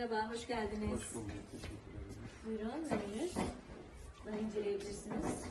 Merhaba, hoş geldiniz. Hoş bulduk. Teşekkür ederim. Buyurun, menünüz. Bunu inceleyebilirsiniz.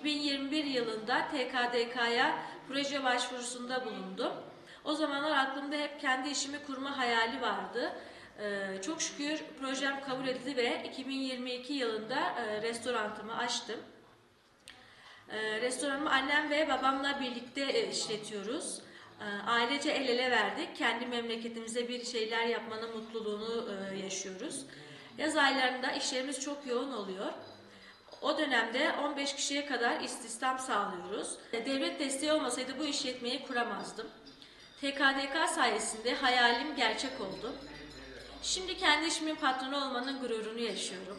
2021 yılında TKDK'ya proje başvurusunda bulundum. O zamanlar aklımda hep kendi işimi kurma hayali vardı. Ee, çok şükür projem kabul edildi ve 2022 yılında e, restorantımı açtım. Ee, restoranımı annem ve babamla birlikte e, işletiyoruz. Ee, ailece el ele verdik. Kendi memleketimize bir şeyler yapmanın mutluluğunu e, yaşıyoruz. Yaz aylarında işlerimiz çok yoğun oluyor. O dönemde 15 kişiye kadar istihdam sağlıyoruz. Devlet desteği olmasaydı bu işletmeyi kuramazdım. TKDK sayesinde hayalim gerçek oldu. Şimdi kendi işimin patronu olmanın gururunu yaşıyorum.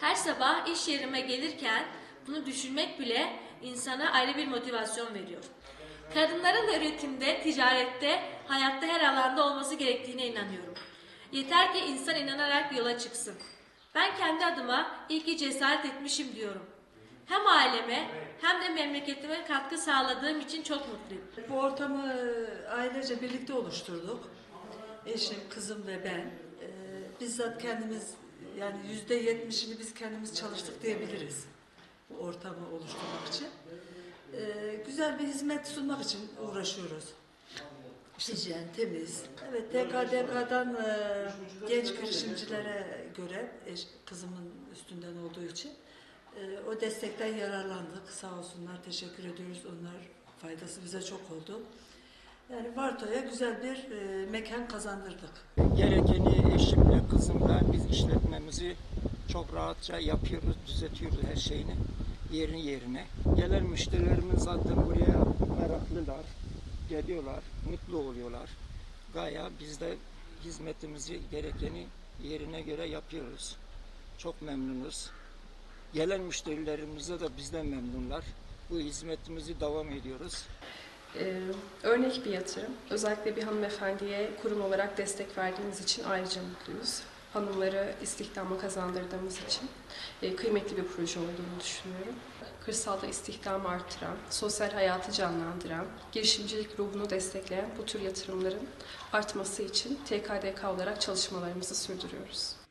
Her sabah iş yerime gelirken bunu düşünmek bile insana ayrı bir motivasyon veriyor. Kadınların da üretimde, ticarette, hayatta her alanda olması gerektiğine inanıyorum. Yeter ki insan inanarak yola çıksın. Ben kendi adıma iyi ki cesaret etmişim diyorum. Hem aileme hem de memleketime katkı sağladığım için çok mutluyum. Bu ortamı ailece birlikte oluşturduk. Eşim, kızım ve ben. Ee, bizzat kendimiz yani yüzde yetmişini biz kendimiz çalıştık diyebiliriz. Bu ortamı oluşturmak için. Ee, güzel bir hizmet sunmak için uğraşıyoruz. Hijyen, temiz. Evet, TKDK'dan e, genç girişimcilere göre eş, kızımın üstünden olduğu için e, o destekten yararlandık. Sağ olsunlar, teşekkür ediyoruz. Onlar faydası bize çok oldu. Yani Varto'ya güzel bir e, mekan kazandırdık. Gerekeni eşimle, kızımla biz işletmemizi çok rahatça yapıyoruz, düzeltiyoruz her şeyini yerini yerine. Gelen müşterilerimiz zaten buraya meraklılar, geliyorlar, mutlu oluyorlar. Gaya biz de hizmetimizi gerekeni yerine göre yapıyoruz. Çok memnunuz. Gelen müşterilerimize de bizden memnunlar. Bu hizmetimizi devam ediyoruz. Ee, örnek bir yatırım. Özellikle bir hanımefendiye kurum olarak destek verdiğimiz için ayrıca mutluyuz. Hanımları istihdama kazandırdığımız için e, kıymetli bir proje olduğunu düşünüyorum. Kırsalda istihdamı arttıran, sosyal hayatı canlandıran, girişimcilik ruhunu destekleyen bu tür yatırımların artması için TKDK olarak çalışmalarımızı sürdürüyoruz.